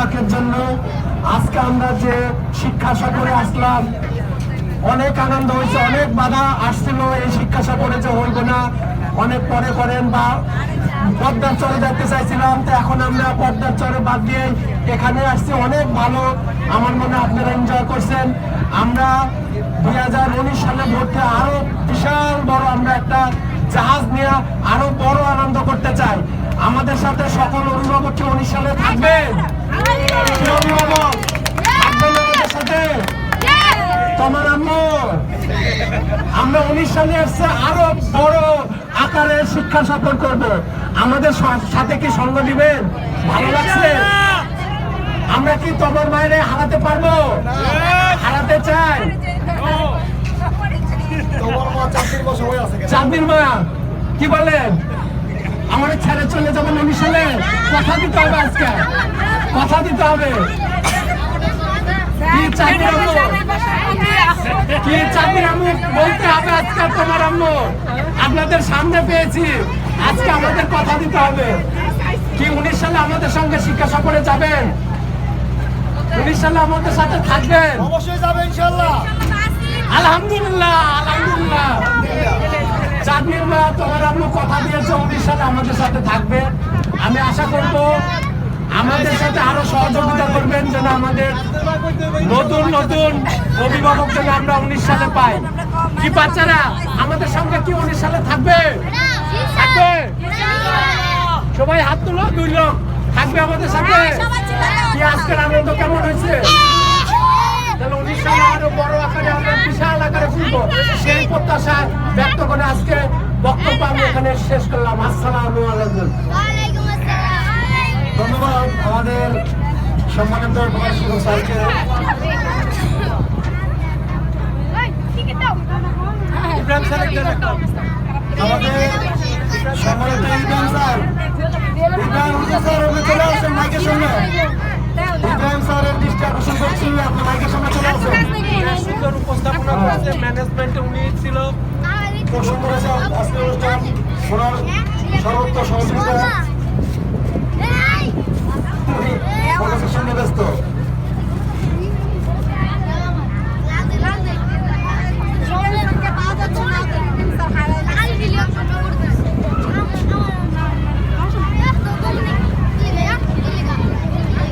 মোবারকের জন্য আজকে আমরা যে শিক্ষা সফরে আসলাম, অনেক আনন্দ হয়েছে, অনেক বাধা আসছিল, এই শিক্ষা সফরে যে হইব না, অনেক পরে করেন বা পদ্মার চরে যেতে চাইছিলাম, তো এখন আমরা পদ্মার চরে বাদ দিয়ে এখানে আসছি। অনেক ভালো, আমার মনে আপনারা এনজয় করছেন। আমরা দুই হাজার উনিশ সালে ভোটে আরও বিশাল বড় আমরা একটা জাহাজ নিয়ে আরও বড় আনন্দ করতে চাই। আমাদের সাথে সকল অভিভাবক উনিশ সালে থাকবেন। তোমার আম্মু আমরা উনিশ সালে আসছে আরও বড় আকারের শিক্ষা সফর করব আমাদের সাথে কি সঙ্গ দিবেন ভালো লাগছে? আমরা কি তোমার মায়ের হারাতে পারব? হারাতে চাই। চাঁদির মা কি বলেন আমার ছেড়ে চলে যাবেন উনিশ সালে কথা দিতে হবে আজকে। কথা দিতে হবে। কি চাকরি আম্মু? কি চাকরি আম্মু? বলতে হবে আজকে তোমার আম্মু। আপনাদের সামনে পেয়েছি। আজকে আমাদের কথা দিতে হবে। কি উনিশ সালে আমাদের সঙ্গে শিক্ষা সফরে যাবেন? উনিশ সালে আমাদের সাথে থাকবেন? অবশ্যই যাবে ইনশাল্লাহ আলহামদুলিল্লাহ আলহামদুলিল্লাহ। চাঁদনির মা তোমার আম্মু কথা দিয়েছে উনিশ সালে আমাদের সাথে থাকবে। আমাদের সাথে আরও সহযোগিতা করবেন যেন আমাদের নতুন নতুন অভিভাবক যেন আমরা উনিশ সালে পাই। কি বাচ্চারা, আমাদের সঙ্গে কি উনিশ সালে থাকবে? থাকবে? সবাই হাত তুলো, দুই লোক থাকবে আমাদের সাথে। কি আজকের আনন্দ কেমন হয়েছে? বড় আকারে আমরা বিশাল সেই ব্যক্ত করে আজকে বক্তব্য আমি এখানে শেষ করলাম। আসসালামু আলাইকুম। আমাদের সম্মানিত স্যারকে। আমাদের সম্মানিত ইব্রাহিম স্যার। ইব্রাহিম হুজুর স্যার আপনি চলে আসেন মাইকের সামনে। ইব্রাহিম স্যারের দৃষ্টি আকর্ষণ করছি আপনি মাইকের সামনে চলে আসেন। সুন্দর উপস্থাপনা করেছে ম্যানেজমেন্টে উনি ছিল। প্রশ্ন করেছে আজকে অনুষ্ঠান ওনার সর্বোচ্চ সহযোগিতা ব্যস্ত